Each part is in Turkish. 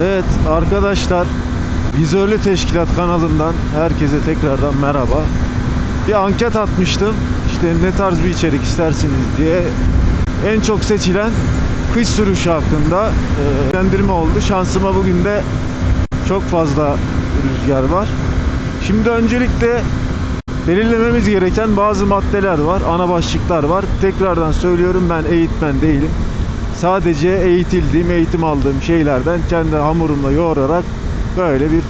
Evet arkadaşlar Vizörlü Teşkilat kanalından herkese tekrardan merhaba. Bir anket atmıştım. İşte ne tarz bir içerik istersiniz diye. En çok seçilen kış sürüşü hakkında e, bilgilendirme oldu. Şansıma bugün de çok fazla rüzgar var. Şimdi öncelikle belirlememiz gereken bazı maddeler var, ana başlıklar var. Tekrardan söylüyorum ben eğitmen değilim. Sadece eğitildiğim, eğitim aldığım şeylerden kendi hamurumla yoğurarak böyle bir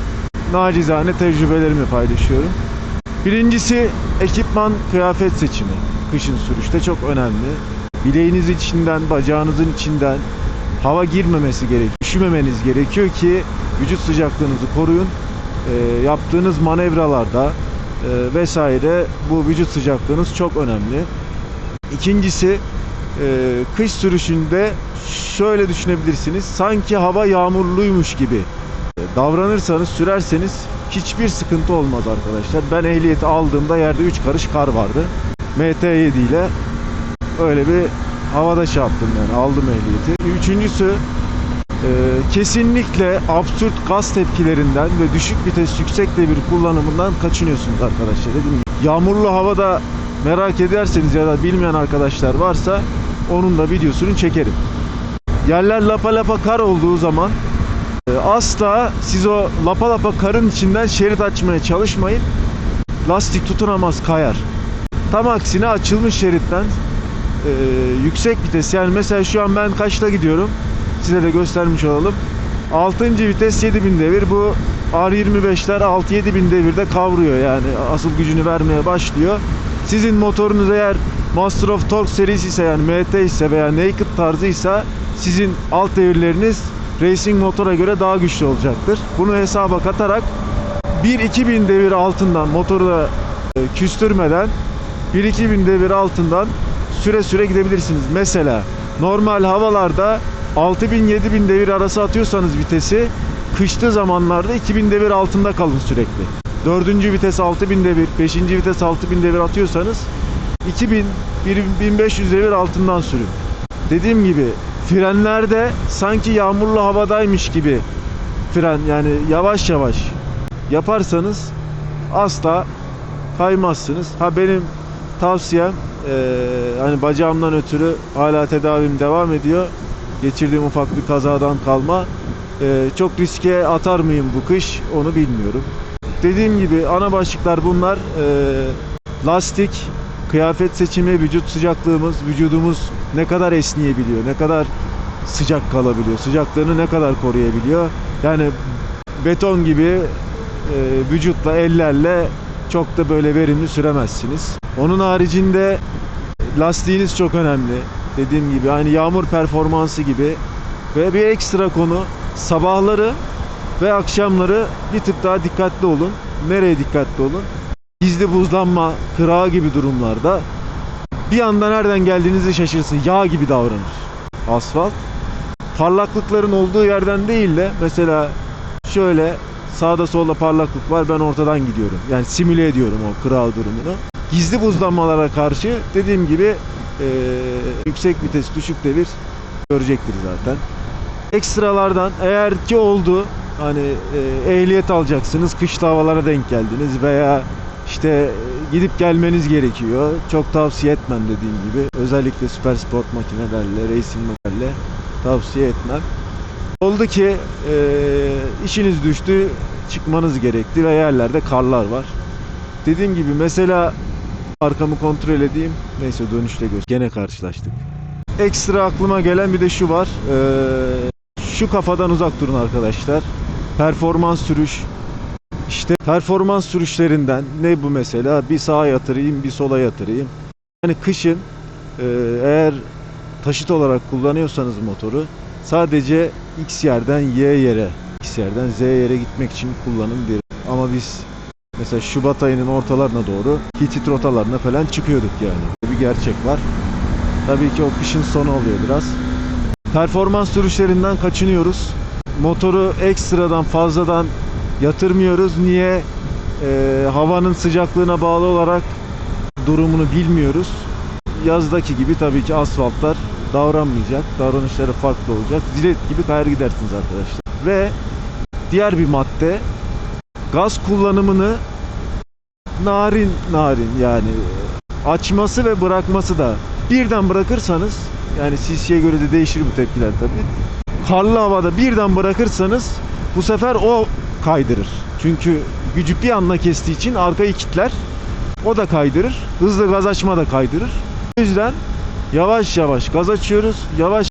nacizane tecrübelerimi paylaşıyorum. Birincisi ekipman, kıyafet seçimi. Kışın sürüşte çok önemli. Bileğiniz içinden, bacağınızın içinden hava girmemesi gerekiyor. Üşümemeniz gerekiyor ki vücut sıcaklığınızı koruyun. Ee, yaptığınız manevralarda e, vesaire bu vücut sıcaklığınız çok önemli. İkincisi e, kış sürüşünde şöyle düşünebilirsiniz. Sanki hava yağmurluymuş gibi davranırsanız, sürerseniz hiçbir sıkıntı olmaz arkadaşlar. Ben ehliyeti aldığımda yerde 3 karış kar vardı. MT7 ile öyle bir havada şey yaptım yani aldım ehliyeti. Üçüncüsü e, kesinlikle absürt gaz tepkilerinden ve düşük vites yüksek devir kullanımından kaçınıyorsunuz arkadaşlar. Gibi yağmurlu havada merak ederseniz ya da bilmeyen arkadaşlar varsa onun da videosunu çekerim. Yerler lapa lapa kar olduğu zaman e, asla siz o lapa lapa karın içinden şerit açmaya çalışmayın. Lastik tutunamaz kayar. Tam aksine açılmış şeritten e, yüksek vites yani mesela şu an ben kaçta gidiyorum size de göstermiş olalım 6. vites 7000 devir bu R25'ler 6-7 bin devirde kavruyor yani asıl gücünü vermeye başlıyor sizin motorunuz eğer Master of Torque serisi ise yani MT ise veya Naked tarzıysa sizin alt devirleriniz racing motora göre daha güçlü olacaktır bunu hesaba katarak 1-2 bin devir altından motoru da e, küstürmeden 1-2 bin devir altından süre süre gidebilirsiniz. Mesela normal havalarda 6000 7000 devir arası atıyorsanız vitesi kışlı zamanlarda 2000 devir altında kalın sürekli. Dördüncü vites 6000 devir, beşinci vites 6000 devir atıyorsanız 2000 1500 devir altından sürün. Dediğim gibi frenlerde sanki yağmurlu havadaymış gibi fren yani yavaş yavaş yaparsanız asla kaymazsınız. Ha benim tavsiyem eee, hani bacağımdan ötürü hala tedavim devam ediyor. Geçirdiğim ufak bir kazadan kalma. Eee, çok riske atar mıyım bu kış onu bilmiyorum. Dediğim gibi ana başlıklar bunlar. Eee, lastik, kıyafet seçimi, vücut sıcaklığımız, vücudumuz ne kadar esneyebiliyor, ne kadar sıcak kalabiliyor, sıcaklığını ne kadar koruyabiliyor. Yani beton gibi e, vücutla, ellerle çok da böyle verimli süremezsiniz. Onun haricinde lastiğiniz çok önemli. Dediğim gibi aynı yağmur performansı gibi ve bir ekstra konu sabahları ve akşamları bir tık daha dikkatli olun. Nereye dikkatli olun? Gizli buzlanma, kırağı gibi durumlarda bir anda nereden geldiğinizi şaşırsın. Yağ gibi davranır asfalt. Parlaklıkların olduğu yerden değil de mesela şöyle sağda solda parlaklık var ben ortadan gidiyorum. Yani simüle ediyorum o kırağı durumunu. Gizli buzlanmalara karşı dediğim gibi eee, yüksek vites düşük devir görecektir zaten. Ekstralardan eğer ki oldu hani eee, ehliyet alacaksınız kışlı havalara denk geldiniz veya işte gidip gelmeniz gerekiyor. Çok tavsiye etmem dediğim gibi. Özellikle süper sport makinelerle, racing motorlarla tavsiye etmem. Oldu ki e, işiniz düştü, çıkmanız gerekti ve yerlerde karlar var. Dediğim gibi mesela arkamı kontrol edeyim. Neyse dönüşte gör. Gene karşılaştık. Ekstra aklıma gelen bir de şu var. E, şu kafadan uzak durun arkadaşlar. Performans sürüş. İşte performans sürüşlerinden ne bu mesela? Bir sağa yatırayım, bir sola yatırayım. Yani kışın e, eğer taşıt olarak kullanıyorsanız motoru sadece X yerden Y yere, X yerden Z yere gitmek için kullanın derim. Ama biz mesela Şubat ayının ortalarına doğru hitit rotalarına falan çıkıyorduk yani. Bir gerçek var. Tabii ki o kışın sonu oluyor biraz. Performans sürüşlerinden kaçınıyoruz. Motoru ekstradan fazladan yatırmıyoruz. Niye? Ee, havanın sıcaklığına bağlı olarak durumunu bilmiyoruz. Yazdaki gibi tabii ki asfaltlar davranmayacak. Davranışları farklı olacak. Zilet gibi kayar gidersiniz arkadaşlar. ve diğer bir madde gaz kullanımını narin narin yani açması ve bırakması da birden bırakırsanız yani CC'ye göre de değişir bu tepkiler tabii. Karlı havada birden bırakırsanız bu sefer o kaydırır. Çünkü gücü bir anda kestiği için arkayı kitler. O da kaydırır. Hızlı gaz açma da kaydırır. O yüzden yavaş yavaş gaz açıyoruz. Yavaş